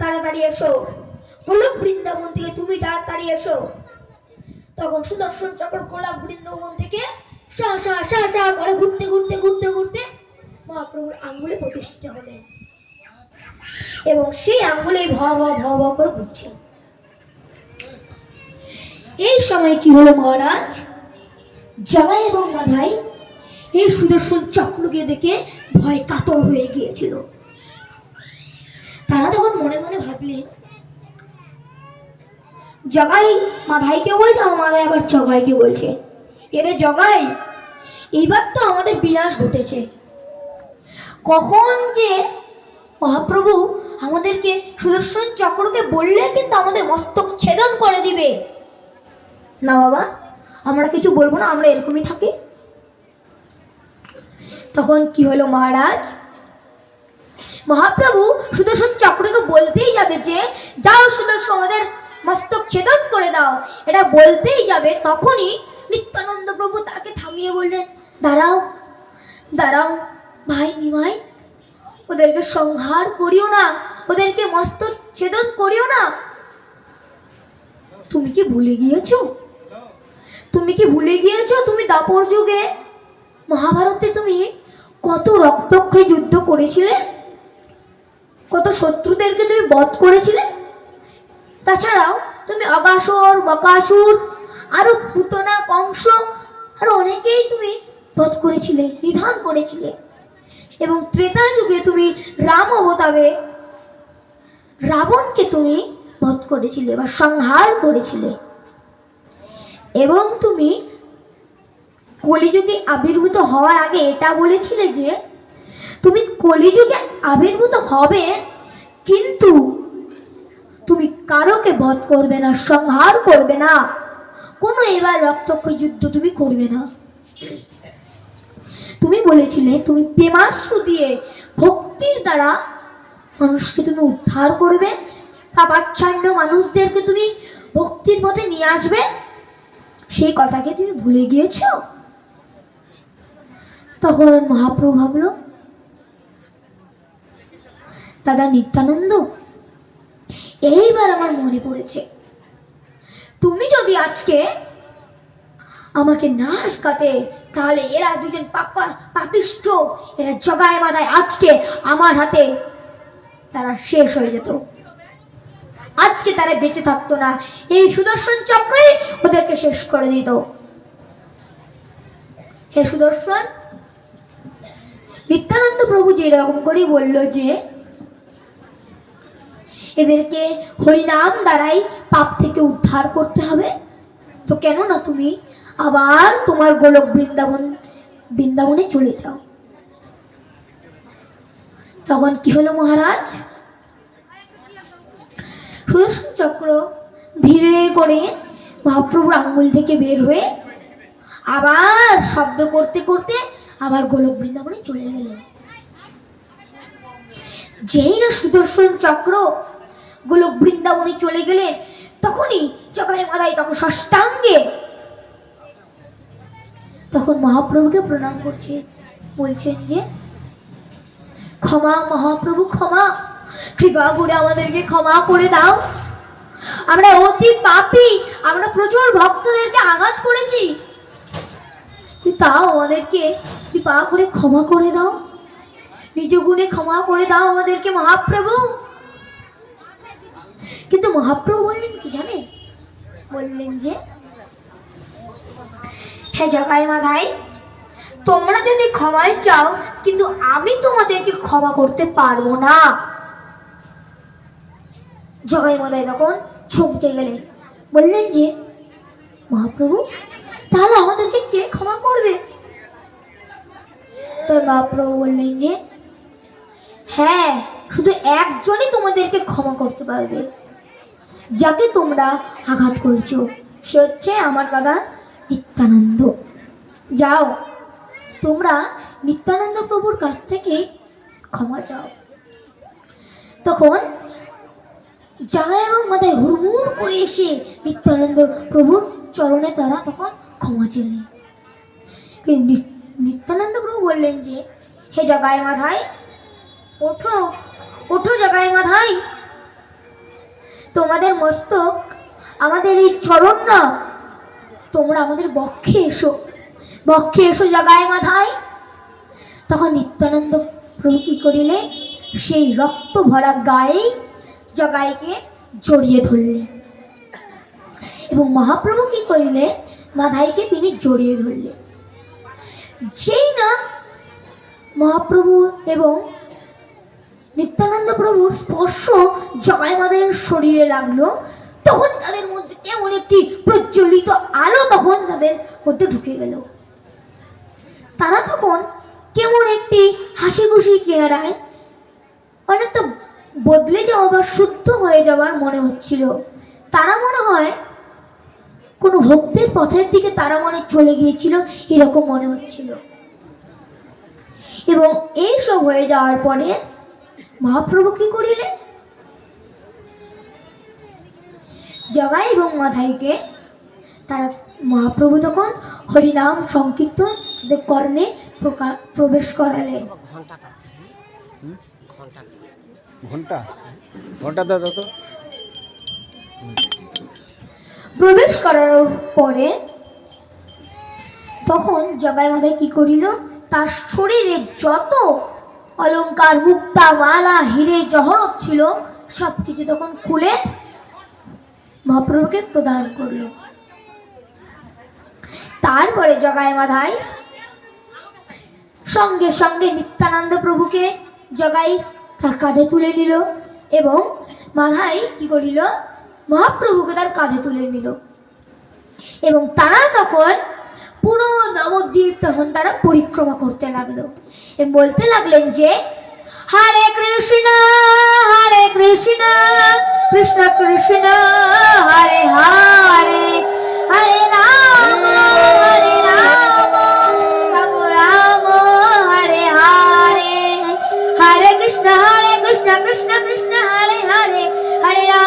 তাড়াতাড়ি এসো। গোলক বৃন্দাবন থেকে তুমি তাড়াতাড়ি এসো। তখন সুদর্শন চক্র গোলাপ বৃন্দাবন থেকে সা সা সা সা করে ঘুরতে ঘুরতে ঘুরতে ঘুরতে মহাপ্রভুর আঙ্গুলে প্রতিষ্ঠিত হলেন। এবং সেই আঙ্গুলে ভ ভ ভ করে ঘুরছে। এই সময় কি হলো মহারাজ? জগাই এবং মাধাই এই সুদর্শন চক্রকে দেখে ভয় কাতর হয়ে গিয়েছিল। তারা তখন মনে মনে ভাবলেন জগাই মাধাইকে বলছে, আমার মাধাই আবার জগাইকে বলছে? এরে জগাই, এইবার তো আমাদের বিনাশ ঘটেছে। কখন যে মহাপ্রভু আমাদেরকে সুদর্শন চক্রকে বললে কিন্তু আমাদের মস্তক ছেদন করে দিবে। না বাবা, আমরা কিছু বলব না, আমরা এরকমই থাকি। তখন কি হলো মহারাজ? মহাপ্রভু সুদর্শন চক্রকে বলতেই যাবে যে, যাও সুদর্শন আমাদের মস্তক ছেদন করে দাও। এটা বলতেই যাবে, তখনই নিত্যানন্দ প্রভু তাকে থামিয়ে বললেন, দাঁড়াও দাঁড়াও, ভাই নিমাই, ওদেরকে সংহার করিও না, ওদেরকে মস্তক ছেদন করিও না। তুমি কি ভুলে গিয়েছো? তুমি কি ভুলে গিয়েছো তুমি দাপর যুগে? মহাভারতে তুমি কত রক্তক্ষয়ী যুদ্ধ করেছিলে? শত্রুদেরকে তুমি বধ করেছিলে? তাছাড়াও তুমি অগাসুর বকাসুর, আরও পুতনা কংস আরও অনেকেই তুমি বধ করেছিলে, নিধন করেছিলে। এবং ত্রেতা যুগে তুমি রাম অবতারে রাবণকে তুমি বধ করেছিলে বা সংহার করেছিলে। এবং তুমি কলিযুগে আবির্ভূত হওয়ার আগে এটা বলেছিলে যে, তুমি কলিযুগে আবির্ভূত হবে কিন্তু তুমি কারোকে বধ করবে না, সংহার করবে না। কোনো এবার রক্তক্ষয় যুদ্ধ তুমি করবে না। তুমি বলেছিলে, তুমি প্রেমাশ্রু দিয়ে ভক্তির দ্বারা মানুষকে তুমি উদ্ধার করবে পাপাচ্ছন্ন মানুষদেরকে তুমি ভক্তির পথে নিয়ে আসবে। সেই কথাকে তুমি ভুলে গিয়েছো? তখন মহাপ্রভু ভাবলো দাদা নিত্যানন্দ? এইবার আমার মনে পড়েছে। তুমি যদি আজকে আমাকে না আটকাতে, তাহলে এরা দুজন পাপা, পাপিষ্ট, এরা জগায় মাথায় আজকে আমার হাতে তারা শেষ হয়ে যেত। আজকে তারা বেঁচে থাকতো না। এই সুদর্শন চক্রই ওদেরকে শেষ করে দিত। হে সুদর্শন, নিত্যানন্দ প্রভু যেরকম করেই বলল যে এদেরকে হরিনাম দ্বারাই পাপ থেকে উদ্ধার করতে হবে। তো কেন না তুমি আবার তোমার গোলক বৃন্দাবন, বৃন্দাবনে চলে যাও। তখন কি হলো মহারাজ? সুদর্শন চক্র ধীরে করে মহাপ্রভুর আঙ্গুল থেকে বের হয়ে আবার শব্দ করতে করতে আবার গোলক বৃন্দাবনে চলে গেলেন। যেই না সুদর্শন চক্র গোলক বৃন্দাবনে চলে গেলেন তখনই চকায় মাথায় তখন ষষ্ঠাঙ্গে তখন মহাপ্রভুকে প্রণাম করছে, বলছেন যে, ক্ষমা মহাপ্রভু, ক্ষমা। কৃপা করে আমাদেরকে ক্ষমা করে দাও। আমরা অতি পাপী, আমরা প্রচুর ভক্তদেরকে আঘাত করেছি। তাও আমাদেরকে কৃপা করে ক্ষমা করে দাও। নিজ গুণে ক্ষমা করে দাও আমাদেরকে মহাপ্রভু। কিন্তু মহাপ্রভু বললেন কি জানেন বললেন যে হ্যাঁ জগাই মাথায় তোমরা যদি ক্ষমায় চাও, কিন্তু আমি তোমাদেরকে ক্ষমা করতে পারব না। জগাই মাথায় তখন চমকে গেলেন। বললেন যে, মহাপ্রভু, তাহলে আমাদেরকে কে ক্ষমা করবে? তো মহাপ্রভু বললেন যে হ্যাঁ শুধু একজনই তোমাদেরকে ক্ষমা করতে পারবে। যাকে তোমরা আঘাত করেছ, সে হচ্ছে আমার দাদা নিত্যানন্দ। যাও, তোমরা নিত্যানন্দ প্রভুর কাছ থেকে ক্ষমা চাও। তখন জাগা এবং মাথায় হুড়মুড় করে এসে নিত্যানন্দ প্রভুর চরণে তারা তখন ক্ষমা চাইলেন নিত্যানন্দ প্রভু বললেন যে, হে জগায় মাথায় ওঠো ওঠো জগায় মাথায় তোমাদের মস্তক আমাদের এই চরণ না। তোমরা আমাদের বক্ষে এসো। বক্ষে এসো জাগায় মাথায়। তখন নিত্যানন্দ প্রভু কি করিলে? সেই রক্ত ভরা গায়ে জগাইকে জড়িয়ে ধরলেন। এবং মহাপ্রভু কি করিলে? মাধাইকে তিনি জড়িয়ে ধরলেন। যেই না মহাপ্রভু এবং নিত্যানন্দ প্রভুর স্পর্শ জগাই মাদের শরীরে লাগল। তখন তাদের মধ্যে কেমন একটি প্রজ্বলিত আলো তখন তাদের মধ্যে ঢুকে গেল। তারা তখন কেমন একটি হাসি খুশি চেহারায় অনেকটা বদলে যাওয়া বা শুদ্ধ হয়ে যাওয়ার মনে হচ্ছিল। তারা মনে হয় কোনো ভক্তের পথের দিকে তারা মনে চলে গিয়েছিল, এরকম মনে হচ্ছিল। এবং এই সব হয়ে যাওয়ার পরে মহাপ্রভু কি করিলেন? জগাই এবং মাথাইকে তারা মহাপ্রভু তখন হরিনাম সংকীর্তন তাদের কর্ণে প্রবেশ করালেন। ঘণ্টা ঘণ্টা দাও তো। প্রবেশ করানোর পরে তখন জগাই মাথায় কি করিল? তার শরীরে যত অলংকার মুক্তা মালা হিরে জহরত ছিল সব কিছু তখন খুলে মহাপ্রভুকে প্রদান করল। তারপরে জগাই মাথায় সঙ্গে সঙ্গে নিত্যানন্দ প্রভুকে জগাই তার কাঁধে তুলে নিল এবং মাধাই কি করিল? মহাপ্রভুকে তার কাঁধে তুলে নিল। এবং তারা তখন পুরো নবদ্বীপ তখন তারা পরিক্রমা করতে লাগল। বলতে লাগলেন যে, হরে কৃষ্ণ হরে কৃষ্ণ কৃষ্ণ কৃষ্ণ, হরে হরে